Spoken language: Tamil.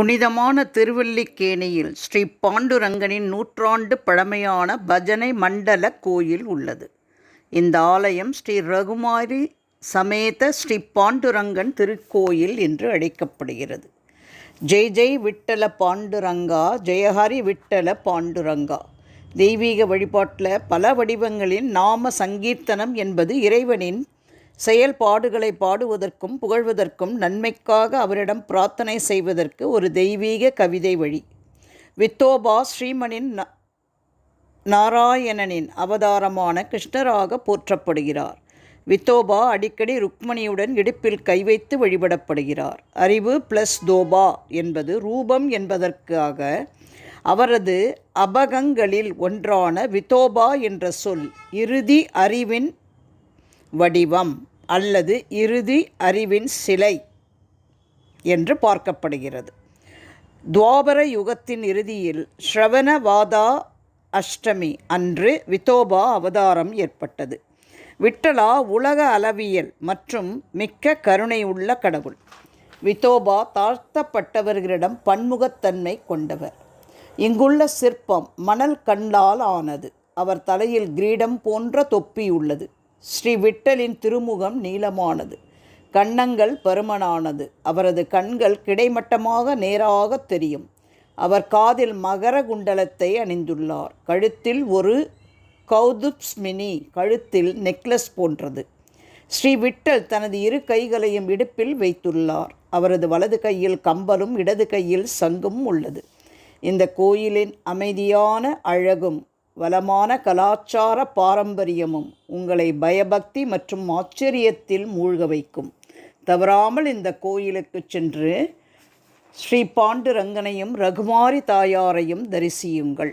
புனிதமான திருவல்லிக்கேணியில் ஸ்ரீ பாண்டுரங்கனின் நூற்றாண்டு பழமையான பஜனை மண்டல கோயில் உள்ளது. இந்த ஆலயம் ஸ்ரீ ரகுமாரி சமேத ஸ்ரீ பாண்டுரங்கன் திருக்கோயில் என்று அழைக்கப்படுகிறது. ஜெய் ஜெய் விட்டல பாண்டுரங்கா ஜெயஹரி விட்டல பாண்டுரங்கா. தெய்வீக வழிபாட்டில் பல வடிவங்களில் நாம சங்கீர்த்தனம் என்பது இறைவனின் செயல்பாடுகளை பாடுவதற்கும் புகழ்வதற்கும் நன்மைக்காக அவரிடம் பிரார்த்தனை செய்வதற்கு ஒரு தெய்வீக கவிதை வழி. வித்தோபா ஸ்ரீமனின் ந- நாராயணனின் அவதாரமான கிருஷ்ணராக போற்றப்படுகிறார். வித்தோபா அடிக்கடி ருக்மணியுடன் இடுப்பில் கை வைத்து வழிபடப்படுகிறார். அறிவு ப்ளஸ் தோபா என்பது ரூபம் என்பதற்காக அவரது அபகங்களில் ஒன்றான வித்தோபா என்ற சொல் இறுதி அறிவின் வடிவம் அல்லது இறுதி அறிவின் சிலை என்று பார்க்கப்படுகிறது. துவாபர யுகத்தின் இறுதியில் ஸ்ரவணவாதா அஷ்டமி அன்று விதோபா அவதாரம் ஏற்பட்டது. விட்டலா உலக அளவியல் மற்றும் மிக்க கருணை உள்ள கடவுள். விதோபா தாழ்த்தப்பட்டவர்களிடம் பன்முகத்தன்மை கொண்டவர். இங்குள்ள சிற்பம் மணல் கண்டால் ஆனது. அவர் தலையில் கிரீடம் போன்ற தொப்பி உள்ளது. ஸ்ரீ விட்டலின் திருமுகம் நீளமானது கன்னங்கள் பருமனானது. அவரது கண்கள் கிடைமட்டமாக நேராக தெரியும். அவர் காதில் மகர குண்டலத்தை அணிந்துள்ளார். கழுத்தில் ஒரு கௌதுப்ஸ்மினி கழுத்தில் நெக்லஸ் போன்றது. ஸ்ரீ விட்டல் தனது இரு கைகளையும் இடுப்பில் வைத்துள்ளார். அவரது வலது கையில் கம்பலும் இடது கையில் சங்கும் உள்ளது. இந்த கோயிலின் அமைதியான அழகும் வளமான கலாச்சார பாரம்பரியமும் உங்களை பயபக்தி மற்றும் ஆச்சரியத்தில் மூழ்க வைக்கும். தவறாமல் இந்த கோயிலுக்கு சென்று ஸ்ரீ பாண்டுரங்கனையும் ரகுமாரி தாயாரையும் தரிசியுங்கள்.